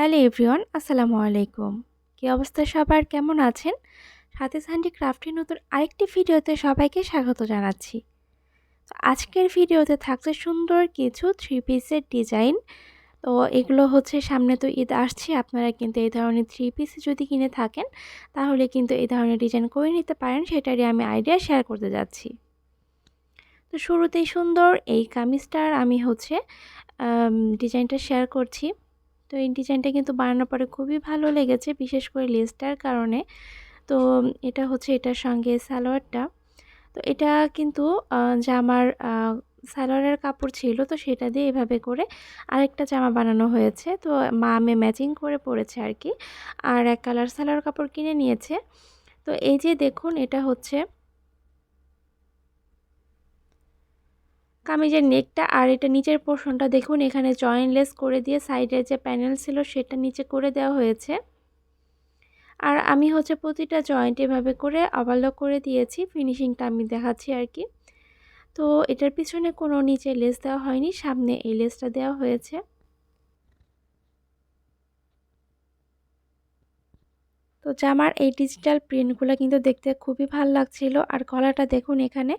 Hello everyone, আসসালামু আলাইকুম। কি অবস্থা সবার? কেমন আছেন? সাথে হ্যান্ডি ক্রাফটের নতুন আরেকটি ভিডিওতে সবাইকে স্বাগত জানাচ্ছি। তো আজকের ভিডিওতে থাকছে সুন্দর কিছু থ্রি পিসের ডিজাইন তো এগুলো হচ্ছে সামনে তো ঈদ আসছে, আপনারা কিন্তু এই ধরনের থ্রি পিস যদি কিনে থাকেন, তাহলে কিন্তু এই ধরনের ডিজাইন করে নিতে পারেন, সেটারই আমি আইডিয়া শেয়ার করতে যাচ্ছি। তো শুরুতেই সুন্দর এই কামিজটার আমি হচ্ছে ডিজাইনটা শেয়ার করছি। তো এই ডিজাইনটা কিন্তু বানানোর পরে খুবই ভালো লেগেছে, বিশেষ করে লেসটার কারণে। তো এটা হচ্ছে এটার সঙ্গে সালোয়ারটা। তো এটা কিন্তু জামার সালোয়ারের কাপড় ছিল, তো সেটা দিয়ে এভাবে করে আরেকটা জামা বানানো হয়েছে। তো মা আমি ম্যাচিং করে পরেছে আর কি। আর এক কালার সালোয়ার কাপড় কিনে নিয়েছে। তো এই যে দেখুন, এটা হচ্ছে কামিজের নেকটা আর এটা নিচের পোর্শনটা দেখুন, এখানে জয়েনলেস করে দিয়ে সাইডের যে প্যানেল ছিল সেটা নিচে করে দেওয়া হয়েছে। আর আমি হচ্ছে প্রতিটা জয়েন্ট এভাবে করে অবালো করে দিয়েছি ফিনিশিংটা আমি দেখাচ্ছি আর কি। তো এটার পিছনে কোনো নিচে লেস দেওয়া হয়নি, সামনে এই লেসটা দেওয়া হয়েছে। তো জামার এই ডিজিটাল প্রিন্টগুলো কিন্তু দেখতে খুবই ভালো লাগছিল। আর গলাটা দেখুন এখানে,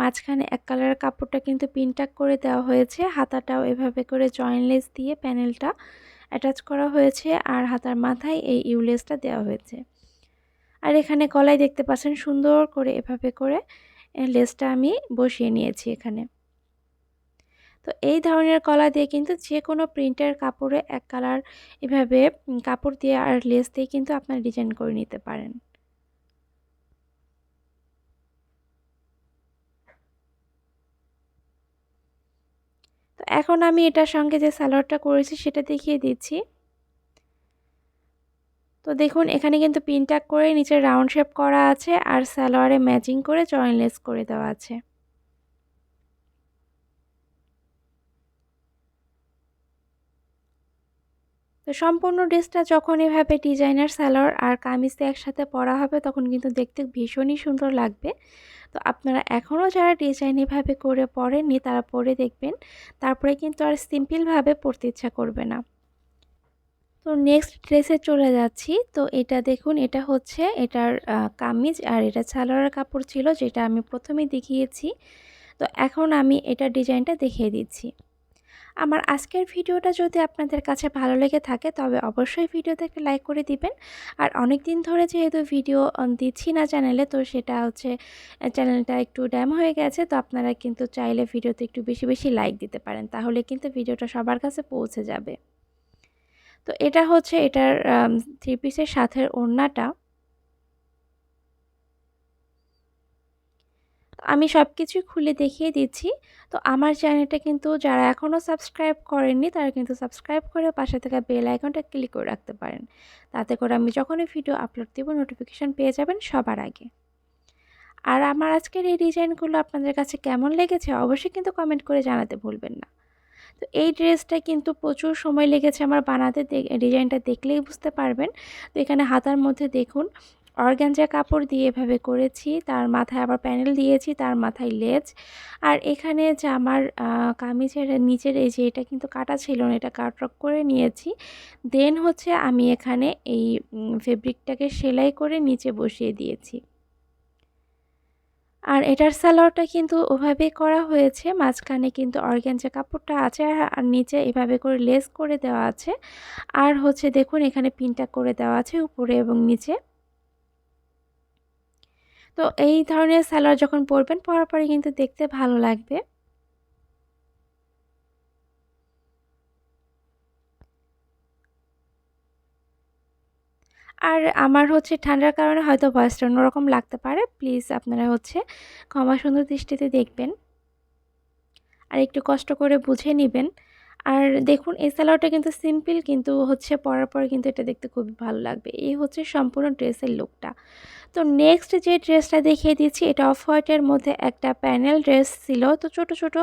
মাঝখানে এক কালারের কাপড়টা কিন্তু পিনটাক করে দেওয়া হয়েছে। হাতাটাও এভাবে করে জয়েন্টলেস দিয়ে প্যানেলটা অ্যাটাচ করা হয়েছে আর হাতার মাথায় এই ইউলেসটা দেওয়া হয়েছে। আর এখানে গলায় দেখতে পাচ্ছেন সুন্দর করে এভাবে করে লেসটা আমি বসিয়ে নিয়েছি এখানে। তো এই ধরনের কলা দিয়ে কিন্তু যে কোনো প্রিন্টের কাপড়ে এক কালার এভাবে কাপড় দিয়ে আর লেস দিয়ে কিন্তু আপনার ডিজাইন করে নিতে পারেন। তো এখন আমি এটার সঙ্গে যে সালোয়ারটা করেছি সেটা দেখিয়ে দিচ্ছি। তো দেখুন, এখানে কিন্তু পিনটাক করে নিচে রাউন্ড শেপ করা আছে আর সালোয়ারে ম্যাচিং করে জয়েনলেস করে দেওয়া আছে। তো সম্পূর্ণ ড্রেসটা যখন এভাবে ডিজাইনার, সালোয়ার আর কামিজে একসাথে পরা হবে, তখন কিন্তু দেখতে ভীষণই সুন্দর লাগবে। তো আপনারা এখনও যারা ডিজাইন এভাবে করে পরেননি, তারা পরে দেখবেন। তারপরে কিন্তু আর সিম্পলভাবে পরতে ইচ্ছা করবে না। তো নেক্সট ড্রেসে চলে যাচ্ছি। তো এটা দেখুন, এটা হচ্ছে এটার কামিজ আর এটা সালোয়ারের কাপড় ছিল, যেটা আমি প্রথমে দেখিয়েছি। তো এখন আমি এটা ডিজাইনটা দেখিয়ে দিচ্ছি। আমার আজকের ভিডিওটা যদি আপনাদের কাছে ভালো লেগে থাকে, তবে অবশ্যই ভিডিওতে একটা লাইক করে দিবেন। আর অনেক দিন ধরে যেহেতু ভিডিও দিচ্ছি না চ্যানেলে, তো সেটা হচ্ছে চ্যানেলটা একটু ড্যাম হয়ে গেছে, তো আপনারা কিন্তু চাইলে ভিডিওতে একটু বেশি বেশি লাইক দিতে পারেন, তাহলে কিন্তু ভিডিওটা সবার কাছে পৌঁছে যাবে। তো এটা হচ্ছে এটার থ্রি পিসের সাথের ওড়নাটা। আমি সব কিছুই খুলে দেখিয়ে দিচ্ছি। তো আমার চ্যানেলটা কিন্তু যারা এখনও সাবস্ক্রাইব করেননি, তারা কিন্তু সাবস্ক্রাইব করে পাশে থাকা বেল আইকনটা ক্লিক করে রাখতে পারেন। তাতে করে আমি যখনই ভিডিও আপলোড দেব নোটিফিকেশান পেয়ে যাবেন সবার আগে। আর আমার আজকের এই ডিজাইনগুলো আপনাদের কাছে কেমন লেগেছে অবশ্যই কিন্তু কমেন্ট করে জানাতে ভুলবেন না। তো এই ড্রেসটা কিন্তু প্রচুর সময় লেগেছে আমার বানাতে ডিজাইনটা দেখলেই বুঝতে পারবেন। তো এখানে হাতার মধ্যে দেখুন অর্গ্যাঞ্জা কাপড় দিয়ে এভাবে করেছি, তার মাথায় আবার প্যানেল দিয়েছি, তার মাথায় লেজ। আর এখানে যে আমার কামিজের নিচের এই যে এটা কিন্তু কাটা ছিল না, এটা কাটরক করে নিয়েছি। দেন হচ্ছে আমি এখানে এই ফেব্রিকটাকে সেলাই করে নিচে বসিয়ে দিয়েছি। আর এটার সালোয়ারটা কিন্তু ওভাবে করা হয়েছে, মাঝখানে কিন্তু অর্গ্যাঞ্জা কাপড়টা আছে, আর নিচে এভাবে করে লেস করে দেওয়া আছে। আর হচ্ছে দেখুন এখানে পিনটা করে দেওয়া আছে উপরে এবং নিচে। তো এই ধরনের সালোয়ার যখন পরবেন, পরার পরে কিন্তু দেখতে ভালো লাগবে। আর আমার হচ্ছে ঠান্ডার কারণে হয়তো ভয়েসটা অন্যরকম লাগতে পারে। প্লিজ আপনারা হচ্ছে ক্ষমা সুন্দর দৃষ্টিতে দেখবেন আর একটু কষ্ট করে বুঝে নেবেন। আর দেখুন, এই সালোয়ারটা কিন্তু সিম্পল, কিন্তু হচ্ছে পরার পরে কিন্তু এটা দেখতে খুবই ভালো লাগবে। এই হচ্ছে সম্পূর্ণ ড্রেসের লুকটা। তো নেক্সট যে ড্রেসটা দেখিয়ে দিচ্ছি, এটা অফ হোয়াইটের মধ্যে একটা প্যানেল ড্রেস ছিল। তো ছোট ছোট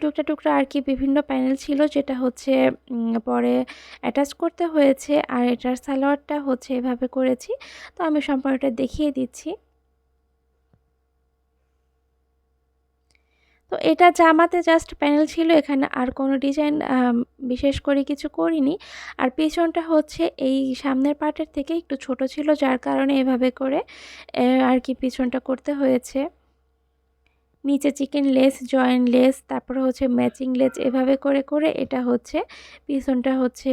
টুকরা টুকরা আর কি বিভিন্ন প্যানেল ছিল, যেটা হচ্ছে পরে অ্যাটাচ করতে হয়েছে। আর এটার সালোয়ারটা হচ্ছে এভাবে করেছি। তো আমি সম্পূর্ণটা দেখিয়ে দিচ্ছি। তো এটা জামাতে জাস্ট প্যানেল ছিল, এখানে আর কোনো ডিজাইন বিশেষ করে কিছু করিনি। আর পেছনটা হচ্ছে এই সামনের পার্টের থেকে একটু ছোট ছিল, যার কারণে এভাবে করে আর কি পিছনটা করতে হয়েছে। নিচে চিকেন লেস, জয়েন্ট লেস, তারপরে হচ্ছে ম্যাচিং লেস, এভাবে করে করে এটা হচ্ছে, পিছনটা হচ্ছে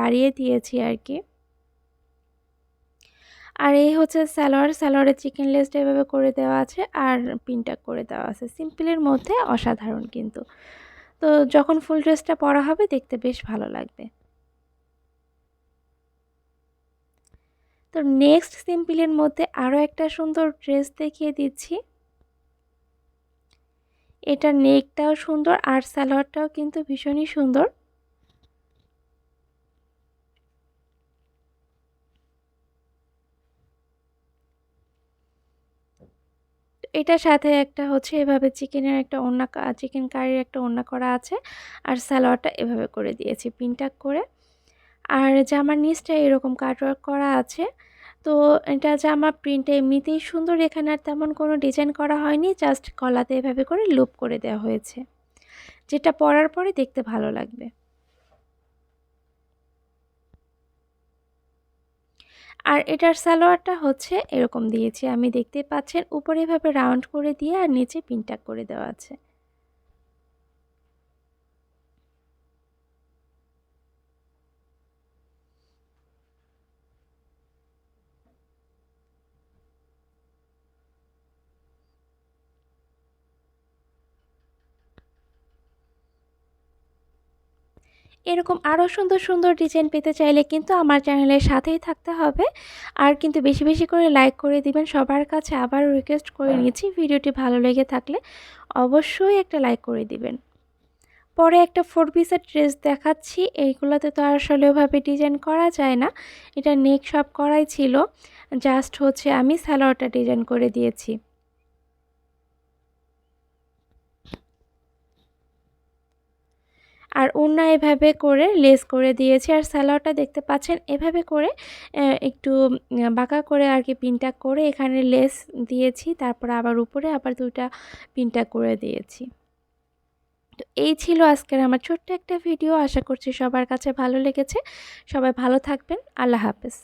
বাড়িয়ে দিয়েছি আর কি। আর এই হচ্ছে স্যালোয়ার স্যালোয়ারের চিকেন লেসটা এভাবে করে দেওয়া আছে আর পিনটা করে দেওয়া আছে। সিম্পলের মধ্যে অসাধারণ কিন্তু। তো যখন ফুল ড্রেসটা পরা হবে দেখতে বেশ ভালো লাগবে। তো নেক্সট সিম্পলের মধ্যে আরও একটা সুন্দর ড্রেস দেখিয়ে দিচ্ছি। এটা নেকটাও সুন্দর আর সালোয়ারটাও কিন্তু ভীষণই সুন্দর। এটার সাথে একটা হচ্ছে এভাবে চিকেনের একটা ওন্না চিকেন কারির একটা ওন্না করা আছে। আর সালোয়ারটা এভাবে করে দিয়েছি পিনটাক করে। আর জামার নিচটা এরকম কাটওয়ার্ক করা আছে। তো এটা জামা প্রিন্টটা এমনিতেই সুন্দর, এখানে আর তেমন কোনো ডিজাইন করা হয়নি, জাস্ট কলাতে এভাবে করে লুপ করে দেওয়া হয়েছে। যেটা পরার পরে দেখতে ভালো লাগবে। আর এটার সালোয়ারটা হচ্ছে এরকম দিয়েছি। আমি দেখতে পাচ্ছেন উপরে এভাবে রাউন্ড করে দিয়ে আর নিচে পিনটাক করে দেওয়া আছে। এরকম আরও সুন্দর সুন্দর ডিজাইন পেতে চাইলে কিন্তু আমার চ্যানেলের সাথেই থাকতে হবে। আর কিন্তু বেশি বেশি করে লাইক করে দিবেন। সবার কাছে আবার রিকোয়েস্ট করে নিয়েছি ভিডিওটি ভালো লেগে থাকলে অবশ্যই একটা লাইক করে দিবেন। পরে একটা ফোর পিসের ড্রেস দেখাচ্ছি। এইগুলোতে তো আসলে ওভাবে ডিজাইন করা যায় না। এটা নেক সব করাই ছিল। জাস্ট হচ্ছে আমি স্যালোয়ারটা ডিজাইন করে দিয়েছি। আর ওড়না এভাবে করে লেস করে দিয়েছি। আর স্যালোয়ারটা দেখতে পাচ্ছেন, এভাবে করে একটু বাঁকা করে আর কি পিনটা করে এখানে লেস দিয়েছি। তারপর আবার উপরে আবার দুইটা পিনটা করে দিয়েছি। তো এই ছিল আজকের আমার ছোট্ট একটা ভিডিও। আশা করছি সবার কাছে ভালো লেগেছে। সবাই ভালো থাকবেন। আল্লাহ হাফেজ।